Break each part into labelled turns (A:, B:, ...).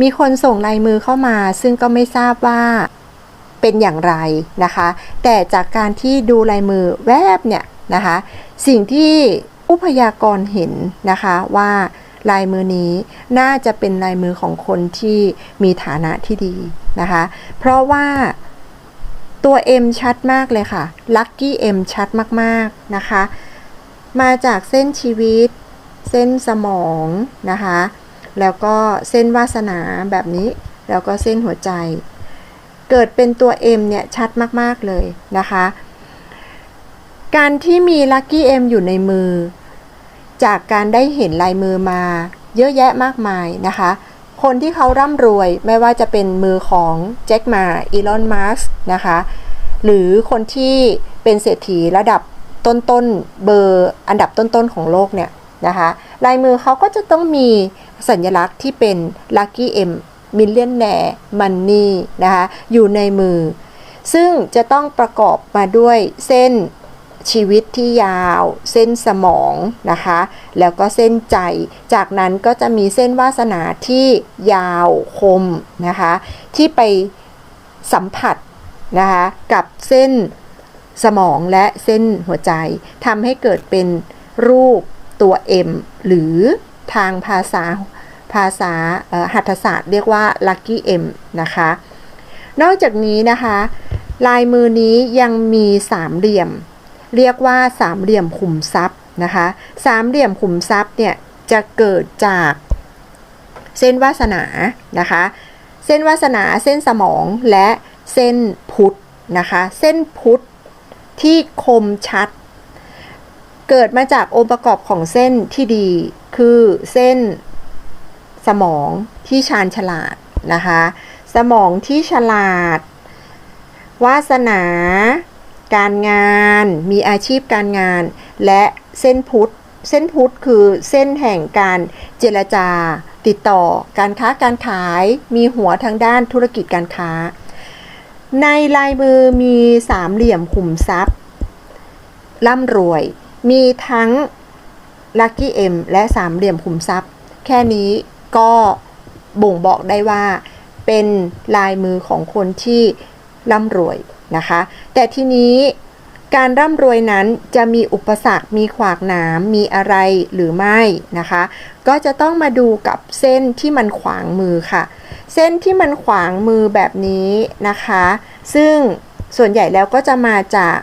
A: มีคนส่งลายมือเข้ามา ซึ่งก็ไม่ทราบว่าเป็นอย่างไรนะคะ แต่จากการที่ดูลายมือแวบเนี่ยนะคะ สิ่งที่ผู้พยากรณ์เห็นนะคะว่าลายมือนี้น่าจะเป็นลายมือของคนที่มีฐานะที่ดีนะคะ เพราะว่าตัว M ชัดมากเลยค่ะ Lucky M ชัดมากๆนะคะ มาจากเส้นชีวิต เส้นสมองนะคะ แล้วก็เส้นวาสนาแบบนี้ แล้วก็เส้นหัวใจ เกิดเป็นตัว M เนี่ยชัดมากๆเลยนะคะ การที่มี Lucky M อยู่ในมือ จากการได้เห็นลายมือมาเยอะแยะมากมายนะคะ คนที่เขาร่ำรวยไม่ว่าจะเป็นมือของแจ็คมาอีลอนมัสนะคะ หรือคนที่เป็นเศรษฐีระดับต้นๆเบอร์อันดับต้นๆของโลกเนี่ยนะคะ ลายมือเขาก็จะต้องมี สัญลักษณ์ที่เป็น Lucky M Millionaire Money นะคะอยู่ในมือ ซึ่งจะต้องประกอบมาด้วยเส้นชีวิตที่ยาว เส้นสมองนะคะ แล้วก็เส้นใจ จากนั้นก็จะมีเส้นวาสนาที่ยาวคมนะคะ ที่ไปสัมผัสนะคะกับเส้นสมองและเส้นหัวใจทำให้เกิดเป็นรูปตัว M หรือ ทางภาษาภาษาหัตถศาสตร์เรียกว่า Lucky M นะคะ นอกจากนี้นะคะ ลายมือนี้ยังมีสามเหลี่ยม เรียกว่าสามเหลี่ยมขุมทรัพย์นะคะสามเหลี่ยมขุมทรัพย์เนี่ยจะเกิดจากเส้นวาสนานะคะ เส้นวาสนาเส้นสมองและเส้นพุทธนะคะ เส้นพุทธที่คมชัด เกิดมาจากองค์ประกอบของเส้นที่ดี คือเส้นสมองที่ชาญฉลาดนะคะ สมองที่ฉลาด วาสนา การงาน มีอาชีพการงาน และเส้นพุทธ เส้นพุทธคือเส้นแห่งการเจรจา ติดต่อ การค้าการขาย มีหัวทางด้านธุรกิจการค้า ในลายมือมีสามเหลี่ยมขุมทรัพย์ร่ำรวย มีทั้ง Lucky M และสามเหลี่ยมขุมทรัพย์ แค่นี้ก็บ่งบอกได้ว่าเป็นลายมือของคนที่ร่ำรวยนะคะ แต่ทีนี้การร่ำรวยนั้นจะมีอุปสรรค มีขวากหนาม มีอะไรหรือไม่นะคะ ก็จะต้องมาดูกับเส้นที่มันขวางมือค่ะ เส้นที่มันขวางมือแบบนี้นะคะ ซึ่งส่วนใหญ่แล้วก็จะมาจาก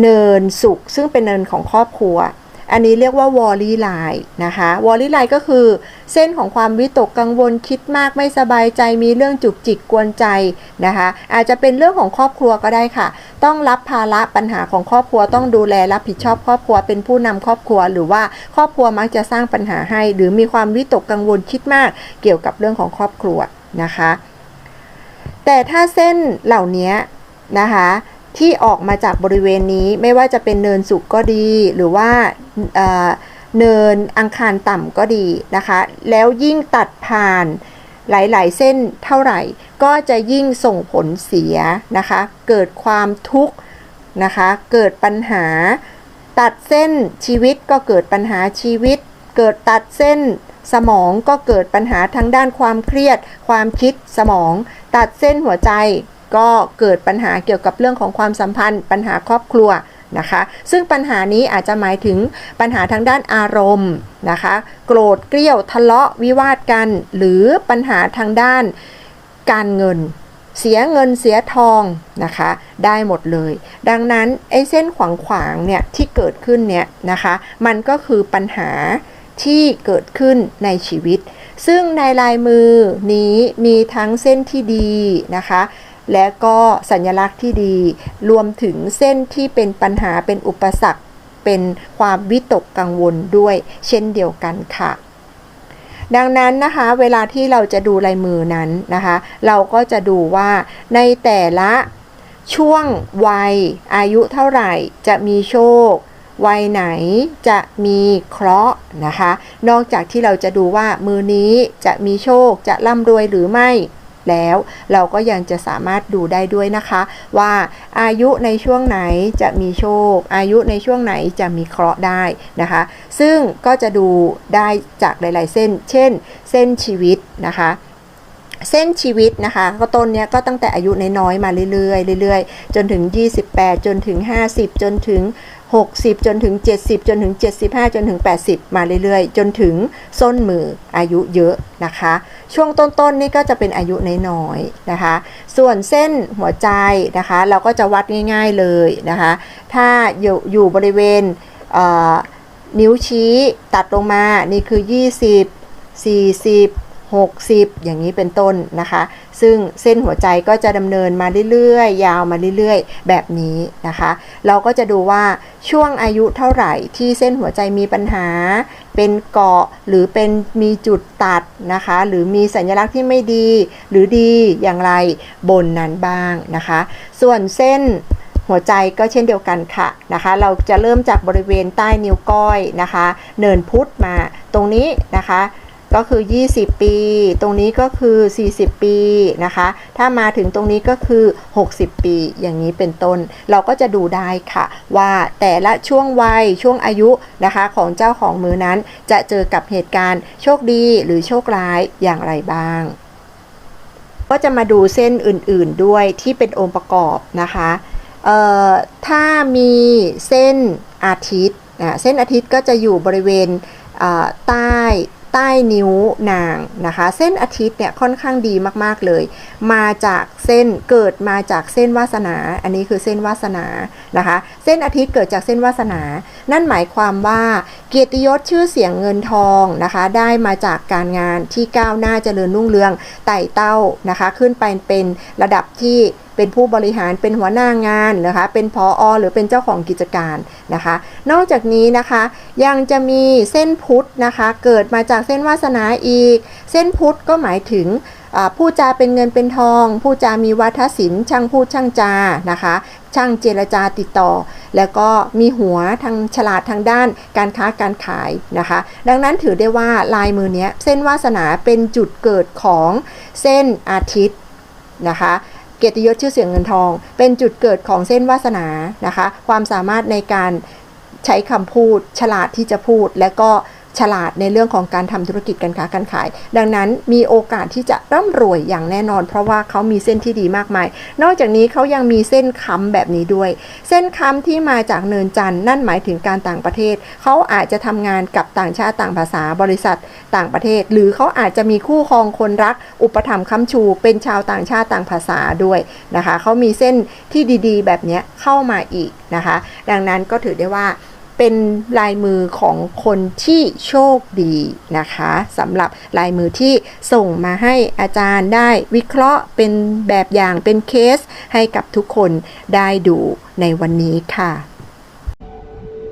A: เนินสุขซึ่งเป็นเนินของครอบครัว อันนี้เรียกว่าวอลลี่ไลน์นะคะวอลลี่ไลน์ก็คือเส้นของความวิตกกังวลคิดมากไม่สบายใจมีเรื่องจุกจิกกวนใจนะคะอาจจะเป็นเรื่องของครอบครัวก็ได้ค่ะ ต้องรับภาระปัญหาของครอบครัวต้องดูแลรับผิดชอบครอบครัวเป็นผู้นำครอบครัว หรือว่าครอบครัวมักจะสร้างปัญหาให้ หรือมีความวิตกกังวลคิดมาก เกี่ยวกับเรื่องของครอบครัวนะคะ แต่ถ้าเส้นเหล่านี้นะคะ ที่ออกมาจากบริเวณนี้ไม่ว่าจะเป็นเนินสุกก็ดี หรือว่าเนินอังคารต่ำก็ดีนะคะ แล้วยิ่งตัดผ่านหลาย ๆ เส้นเท่าไหร่ ก็จะยิ่งส่งผลเสียนะคะ เกิดความทุกข์นะคะ เกิดปัญหา ตัดเส้นชีวิตก็เกิดปัญหาชีวิต เกิดตัดเส้นสมองก็เกิดปัญหาทางด้านความเครียด ความคิดสมอง ตัดเส้นหัวใจ ก็เกิดปัญหาเกี่ยวกับเรื่องของความสัมพันธ์ ปัญหาครอบครัวนะคะ ซึ่งปัญหานี้อาจจะหมายถึงปัญหาทางด้านอารมณ์นะคะ โกรธเกลี้ยวทะเลาะวิวาทกัน หรือปัญหาทางด้านการเงิน เสียเงินเสียทองนะคะ ได้หมดเลย ดังนั้นไอ้เส้นขวางขวางเนี่ยที่เกิดขึ้นเนี่ยนะคะ มันก็คือปัญหาที่เกิดขึ้นในชีวิต ซึ่งในลายมือนี้มีทั้งเส้นที่ดีนะคะ และก็สัญลักษณ์ที่ดี รวมถึงเส้นที่เป็นปัญหาเป็นอุปสรรค เป็นความวิตกกังวลด้วย เช่นเดียวกันค่ะดังนั้นนะคะเวลาที่เราจะดูลายมือนั้นนะคะ เราก็จะดูว่าในแต่ละช่วงวัยอายุเท่าไหร่จะมีโชค วัยไหนจะมีเคราะห์นะคะ นอกจากที่เราจะดูว่ามือนี้จะมีโชคจะร่ำรวยหรือไม่ แล้ว เราก็ยังจะสามารถดูได้ด้วยนะคะ ว่าอายุในช่วงไหนจะมีโชค อายุในช่วงไหนจะมีเคราะห์ได้นะคะ ซึ่งก็จะดูได้จากหลาย ๆ เส้น เช่น เส้นชีวิตนะคะเส้นชีวิตนะคะ ก็ต้นเนี้ยก็ตั้งแต่อายุน้อยๆมาเรื่อยๆเรื่อยๆ จนถึง 28 จนถึง 50 จนถึง 60 จนถึง 70 จนถึง 75 จนถึง 80 มาเรื่อยๆ จนถึงส้นมืออายุเยอะนะคะ ช่วงต้นๆนี่ก็จะเป็นอายุน้อยๆนะคะ ส่วนเส้นหัวใจนะคะ เราก็จะวัดง่ายๆเลยนะคะ ถ้าอยู่อยู่บริเวณเนิ้วชี้ตัดลงมา นี่คือ 20 40 60 อย่างนี้เป็นต้นนะคะ ซึ่งเส้นหัวใจก็จะดำเนินมาเรื่อยๆ ยาวมาเรื่อยๆ แบบนี้นะคะ เราก็จะดูว่าช่วงอายุเท่าไหร่ที่เส้นหัวใจมีปัญหา เป็นเกาะหรือเป็นมีจุดตัดนะคะ หรือมีสัญลักษณ์ที่ไม่ดี หรือดีอย่างไรบนนั้นบ้างนะคะ ส่วนเส้นหัวใจก็เช่นเดียวกันค่ะนะคะ เราจะเริ่มจากบริเวณใต้นิ้วก้อยนะคะ เนินพุทธมาตรงนี้นะคะ ก็คือ 20 ปี ตรงนี้ก็คือ 40 ปีนะคะ ถ้ามาถึงตรงนี้ก็คือ 60 ปี อย่างนี้เป็นต้น เราก็จะดูได้ค่ะ ว่าแต่ละช่วงวัยช่วงอายุนะคะของเจ้าของมือนั้นจะเจอกับเหตุการณ์โชคดีหรือโชคร้ายอย่างไรบ้าง ก็จะมาดูเส้นอื่นๆด้วยที่เป็นองค์ประกอบนะคะเอ่อถ้ามีเส้นอาทิตย์เส้นอาทิตย์ก็จะอยู่บริเวณใต้ ใต้นิ้วนางนะคะ เส้นอาทิตย์เนี่ยค่อนข้างดีมากๆเลย มาจากเส้นเกิดมาจากเส้นวาสนา อันนี้คือเส้นวาสนานะคะ เส้นอาทิตย์เกิดจากเส้นวาสนา นั่นหมายความว่าเกียรติยศชื่อเสียงเงินทองนะคะ ได้มาจากการงานที่ก้าวหน้าเจริญรุ่งเรืองไต่เต้านะคะ ขึ้นไปเป็นระดับที่ เป็นผู้บริหารเป็นหัวหน้างานนะคะเป็นพออหรือเป็นเจ้าของกิจการนะคะ นอกจากนี้นะคะยังจะมีเส้นพุทธนะคะเกิดมาจากเส้นวาสนาอีก เส้นพุทธก็หมายถึงผู้จาเป็นเงินเป็นทองผู้จามีวาทศิลป์ช่างพูดช่างจานะคะ ช่างเจรจาติดต่อ แล้วก็มีหัวทางฉลาดทางด้านการค้าการขายนะคะ ดังนั้นถือได้ว่าลายมือเนี้ยเส้นวาสนาเป็นจุดเกิดของเส้นอาทิตย์นะคะ เกียรติยศชื่อเสียงเงินทอง เป็นจุดเกิดของเส้นวาสนานะคะ ความสามารถในการใช้คำพูด ฉลาดที่จะพูด และก็ ฉลาดในเรื่องของการทำธุรกิจการค้าการขาย ดังนั้นมีโอกาสที่จะร่ำรวยอย่างแน่นอน เพราะว่าเขามีเส้นที่ดีมากมาย นอกจากนี้เขายังมีเส้นค้ำแบบนี้ด้วย เส้นค้ำที่มาจากเนินจันทร์นั่นหมายถึงการต่างประเทศ เขาอาจจะทำงานกับต่างชาติต่างภาษาบริษัทต่างประเทศ หรือเขาอาจจะมีคู่ครองคนรัก อุปถัมภ์ค้ำชู เป็นชาวต่างชาติต่างภาษาด้วยนะคะเขามีเส้นที่ดีๆ แบบนี้เข้ามาอีกนะคะ ดังนั้นก็ถือได้ว่า เป็นลายมือของคนที่โชคดีนะคะสำหรับลายมือที่ส่งมาให้อาจารย์ได้วิเคราะห์เป็นแบบอย่างเป็นเคสให้กับทุกคนได้ดูในวันนี้ค่ะ